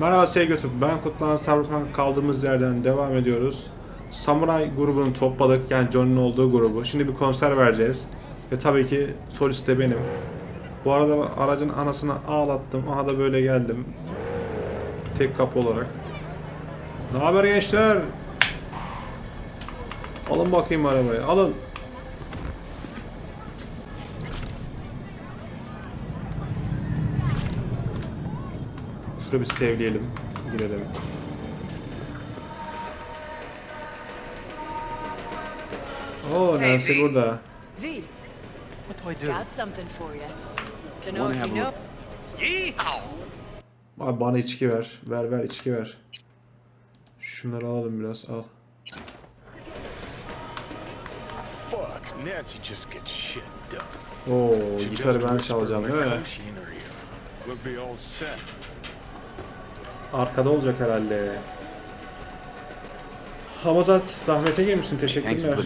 Merhaba sevgili YouTube. Ben Kutlan Cyberpunk kaldığımız yerden devam ediyoruz. Samurai grubunu topladık. Yani John'un olduğu grubu. Şimdi bir konser vereceğiz. Ve tabii ki solist de benim. Bu arada aracın anasını ağlattım. Aha da böyle geldim. Tek kapı olarak. Ne haber gençler? Alın bakayım arabayı. Alın. Şurada bir sevleyelim. Girelim. Oo Nancy burada. V, What do I do? got something for you. To know if you know. Yeehaw! Abi bana içki ver. Ver ver içki ver. Şunları alalım biraz al. Fuck, Nancy just gets shit done. Oo gitarı ben çalacağım değil mi? Mikoshi in her ear. We'll be all set. Arkada olacak herhalde. Hamazat zahmete girmişsin teşekkürler.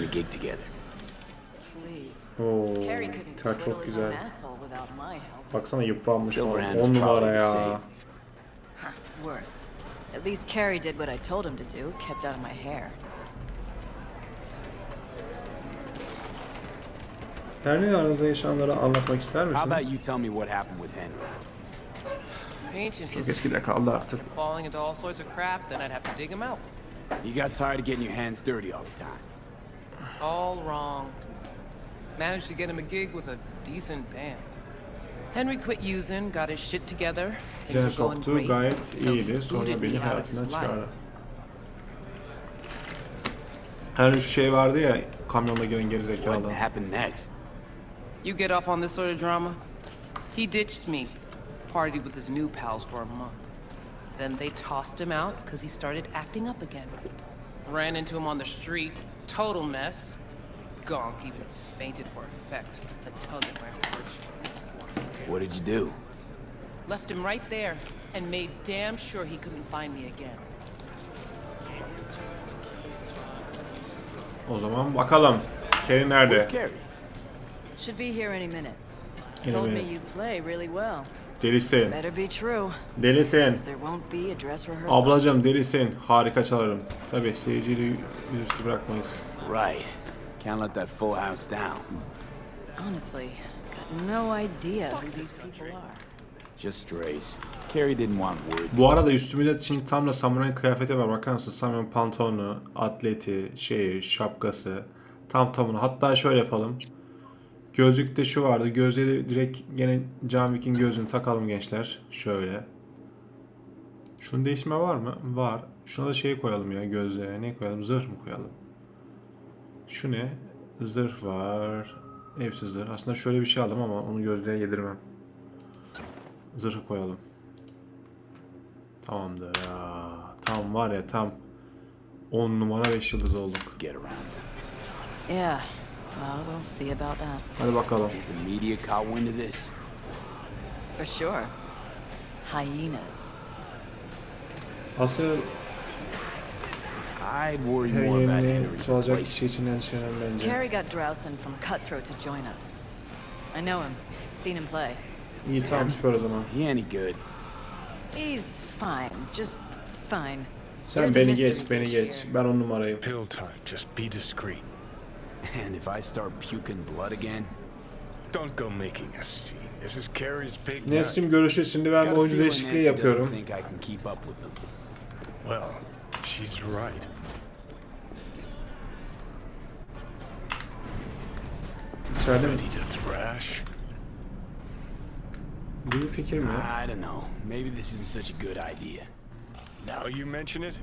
Oo twiddle çok güzel. Baksana yıpranmış falan. Silverhand 10 is numara ya. At least Carrie did what I told him to do, kept out of my hair. Ne aranızda yaşananları anlatmak ister How misin? about you tell me what happened with Henry? Çok eskide kaldı artık. falling into all sorts of crap, then I'd have to dig him out. You got tired of getting your hands dirty all the time. All wrong. Managed to get him a gig with a decent band. Henry quit using, got his shit together. Going soktu gayet iyiydi. Sonra beni hayatından çıkardı. Hani şu şey vardı ya kamyonla giren gerizekalı What adam. happened next? You get off on this sort of drama? He ditched me. Partied with his new pals for a month. Then they tossed him out because he started acting up again. Ran into him on the street. Total mess. Gonk even fainted for effect. A tug at my heartstrings. What did you do? Left him right there and made damn sure he couldn't find me again. O zaman bakalım. Kerry Where's nerede? Carrie? Should be here any minute. Told me minute. you play really well. Delisin. Delisin. Ablacım delisin. Harika çalarım. Tabii seyirciyi yüzüstü bırakmayız. Right. Can't let that full house down. Honestly, got no idea who these people are. Just strays. Carrie didn't want word. Bu arada üstümüzde şimdi tam da samuray kıyafeti var. Bakar mısın? Samuray pantolonu, atleti, şeyi, şapkası. Tam tamına. Hatta şöyle yapalım. Gözlükte şu vardı. Gözlüğe de direkt gene John Wick'in gözlüğünü takalım gençler. Şöyle. Şunun değişme var mı? Var. Şuna da şey koyalım ya gözlüğe. Ne koyalım? Zırh mı koyalım? Şu ne? Zırh var. Hepsi zırh. Aslında şöyle bir şey aldım ama onu gözlüğe yedirmem. Zırhı koyalım. Tamamdır ya. Tam var ya tam 10 numara 5 yıldız olduk. Yeah, well, we'll see about that. Hadi bakalım. The media caught wind of this. For sure. Hyenas. Asıl I'd worry her more about yeni Henry's çalacak replacement. kişi için endişelenen bence. Carrie got Drowson from Cutthroat to join us. I know him. Seen him play. İyi tamam süper o zaman. He ain't good. He's fine. Just fine. Sen You're the beni mystery geç, beni fish geç. Ben on numarayım. Pill time, just be discreet. And if I start puking blood again, Don't go making a scene. This is Carrie's big night. Neslim görüşürüz. Şimdi ben got bir a oyuncu feeling değişikliği Nancy doesn't yapıyorum. think I can keep up with them. Well, she's right. İçeride mi? Ready to thrash? Bu bir fikir mi? I don't know. Maybe this isn't such a good idea. Now you mention it?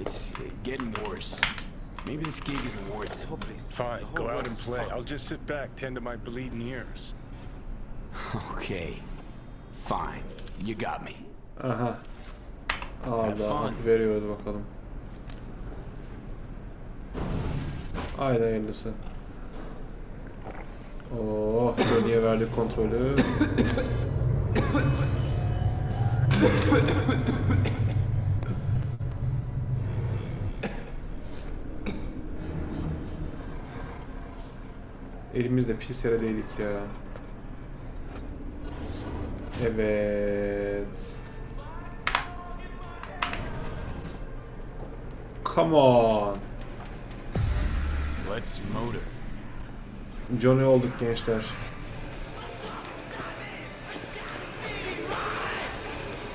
It's getting worse. Maybe this gig isn't worth it. Fine, go out and play. I'll just sit back, tend to my bleeding ears. Okay. Fine. You got me. Aha. Aa Have da fun. hak veriyordu bakalım. Haydi hayırlısı. Oh, Johnny'e verdik kontrolü. Elimizde pis yere ya. Evet. Come on. Let's motor. Johnny olduk gençler.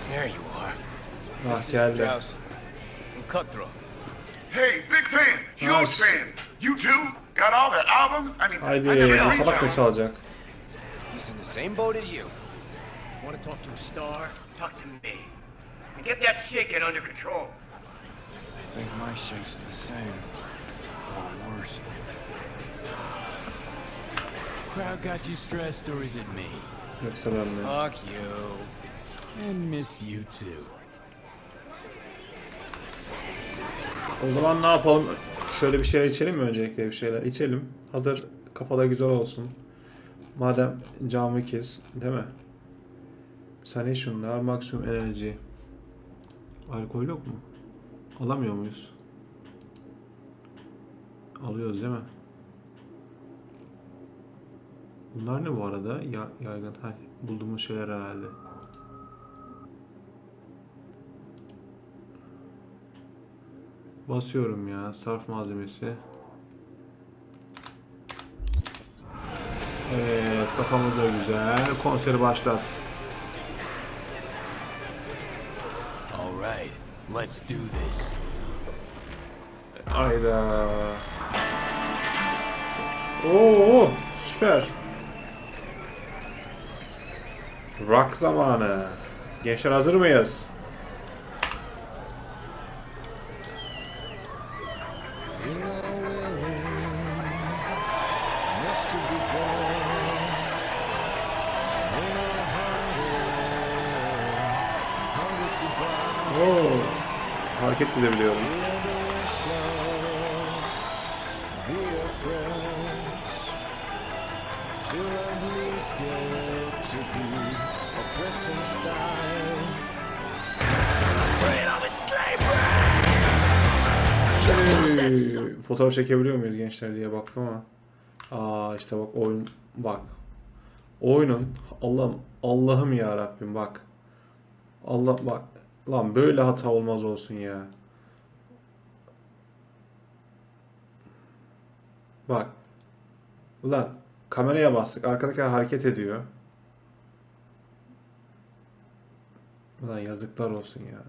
There you are. Ah geldi. Cutthroat. Hey, big fan, huge fan. You too? Got all their albums? I mean, Haydi I never bu salak mı them. çalacak? He's in the same boat as you. Want to talk to a star? Talk to me. And get that shaking under control. I think my shake's the same. Or worse. Crowd got you stressed, or is it me? Yoksa ben mi? Fuck you. And missed you too. O zaman ne yapalım? Şöyle bir şeyler içelim mi öncelikle bir şeyler? İçelim. Hazır kafada güzel olsun. Madem John Wick'iz değil mi? Sen iç şunlar maksimum enerji. Alkol yok mu? Alamıyor muyuz? Alıyoruz değil mi? Bunlar ne bu arada? Ya, yaygın. Ha, bulduğumuz şeyler herhalde. Basıyorum ya. Sarf malzemesi. Evet. Kafamız da güzel. Konseri başlat. All right, let's do this. Ayda. Oo, süper. Rock zamanı. Gençler hazır mıyız? Oo, hareket edebiliyorum. Hey, Fotoğraf çekebiliyor muyuz gençler diye baktım ama. Aa işte bak oyun bak. Oyunun Allah'ım Allah'ım ya Rabbim bak. Allah bak. Lan böyle hata olmaz olsun ya. Bak. Ulan kameraya bastık. Arkadaki hareket ediyor. Ulan yazıklar olsun ya.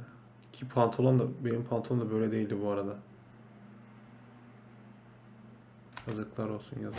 Ki pantolon da benim pantolon da böyle değildi bu arada. Yazıklar olsun yazık.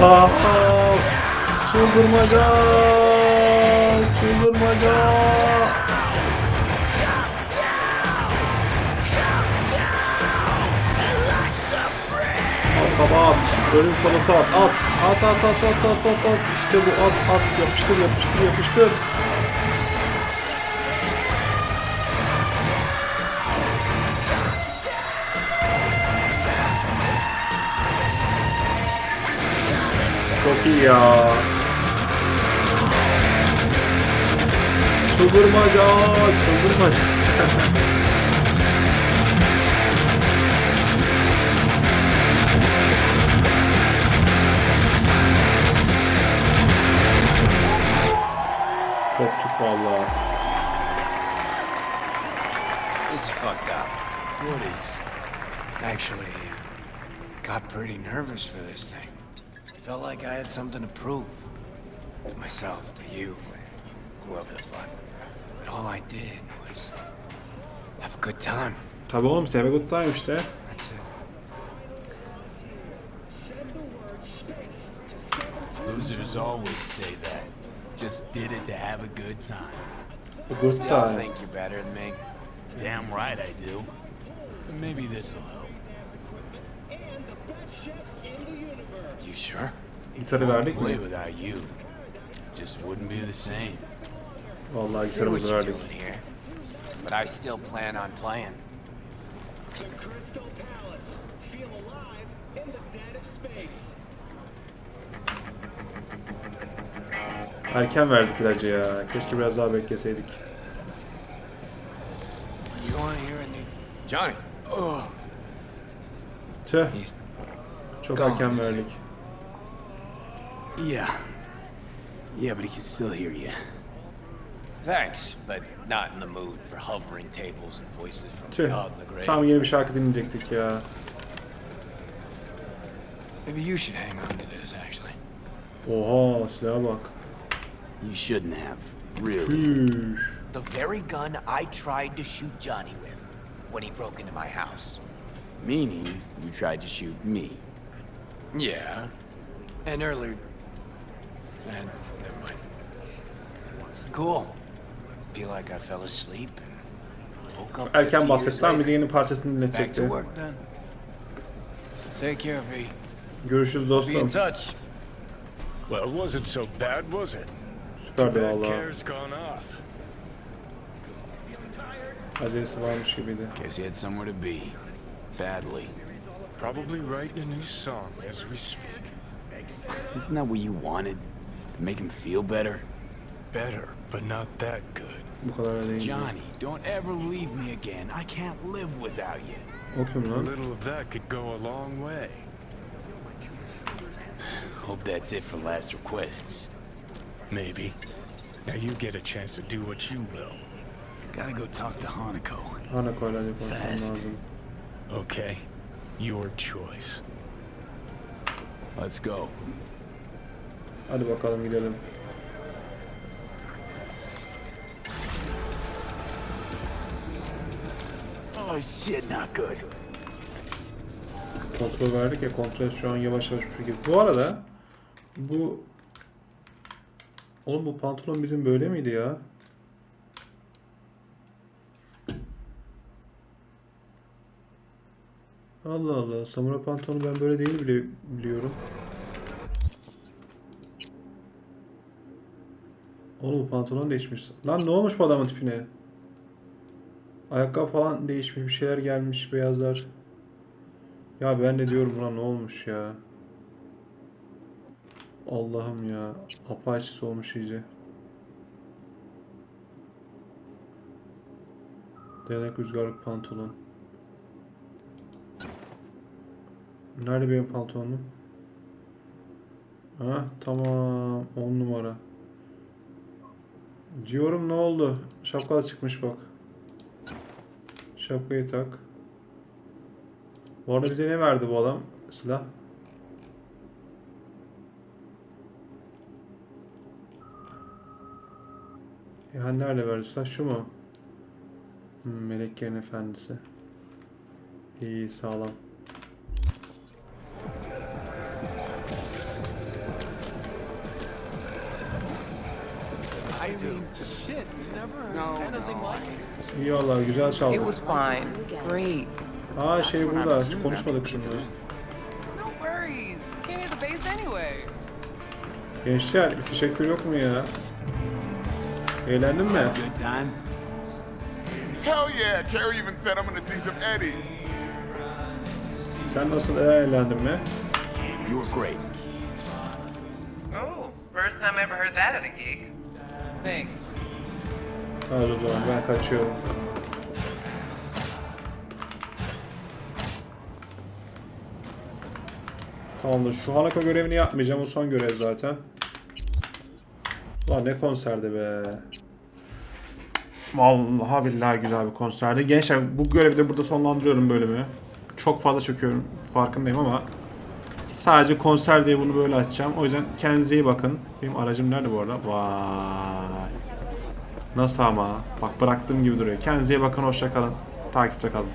Wow. Çıldırmaca. Çıldırmaca. At baba at. Ölüm salası at. At. At at at at at at at. İşte bu at at. Yapıştır yapıştır yapıştır. İyi ya. Çıldırmaca, çıldırmaca. prove. To myself, to you, whoever the fuck. But all I did was have a good time. Tabii oğlum işte have a good time işte. That's it. Losers always say that. Just did it to have a good time. A good Y'all time. think you're better than me? Damn right I do. Maybe this'll help. You sure? Gitarı verdik mi? without you. just wouldn't be the same. Vallahi See what gitarımızı you're verdik. doing here. But I still plan on playing. To Crystal Palace. Feel alive in the dead of space. Erken verdik ilacı ya. Keşke biraz daha bekleseydik. Johnny! Oh, Tüh. Çok erken verdik. Yeah. Yeah, but he can still hear you. Thanks, but not in the mood for hovering tables and voices from Tüh. beyond the grave. Tam yeni bir şarkı dinleyecektik ya. Maybe you should hang on to this, actually. Oha silaha bak. You shouldn't have, really. Üş. The very gun I tried to shoot Johnny with when he broke into my house. Meaning, you tried to shoot me. Yeah. And earlier... And, never mind. Cool. Feel like I fell asleep and woke up 50 Erken years bahsetti ama later. bize yeni parçasını Back to dinletecekti. work then. Take care, V. Görüşürüz Be in dostum. touch. Well, it wasn't so bad, was it? Süperdi That valla. care's gone off. Acelesi varmış gibiydi. Guess he had somewhere to be. Badly. Probably writing a new song as we speak. Isn't that what you wanted? To make him feel better? Better, but not that good. Bu kadar da değil. Johnny, don't ever leave me again. I can't live without you. O kim A little of that could go a long way. Hope that's it for last requests. Maybe. Now you get a chance to do what you will. Gotta go talk to Hanako. Hanako'yla hadi konuşmam Fast. lazım. Okay. Your choice. Let's go. Hadi bakalım gidelim. Oh shit, not good. Kontrol verdik ya kontrol şu an yavaş yavaş bir şekilde. Bu arada bu Oğlum bu pantolon bizim böyle miydi ya? Allah Allah. Samuray pantolonu ben böyle değil bile biliyorum. Oğlum pantolon değişmiş. Lan ne olmuş bu adamın tipine? Ayakkabı falan değişmiş. Bir şeyler gelmiş. Beyazlar. Ya ben de diyorum buna ne olmuş ya. Allah'ım ya. Apaçısı olmuş iyice. Dayanak rüzgarlık pantolon. Nerede benim pantolonum? Ha tamam 10 numara. Diyorum ne oldu? Şapka da çıkmış bak. Şapkayı tak. Bu arada bize ne verdi bu adam? Silah. Ya nerede verdi silah? Şu mu? Hmm, Meleklerin efendisi. İyi sağlam. İyi valla güzel It çaldı. was fine. Great. Aa şey burada. Hiç konuşmadık şimdi. No worries. Can't hear the bass anyway. Gençler bir teşekkür yok mu ya? Eğlendin mi? Good time? Hell yeah, Carrie even said I'm gonna see some Eddies. Sen nasıl eğlendin mi? You were great. Oh, first time I ever heard that at a gig. Thanks. Hadi o zaman ben kaçıyorum. Tamamdır. Şu Hanako görevini yapmayacağım. O son görev zaten. Ulan ne konserdi be. Vallahi billahi güzel bir konserdi. Gençler bu görevi de burada sonlandırıyorum bölümü. Çok fazla çöküyorum farkındayım ama sadece konser diye bunu böyle açacağım. O yüzden kendinize iyi bakın. Benim aracım nerede bu arada? Vay. Nasıl ama? Bak bıraktığım gibi duruyor. Kendinize iyi bakın. Hoşça kalın. Takipte kalın.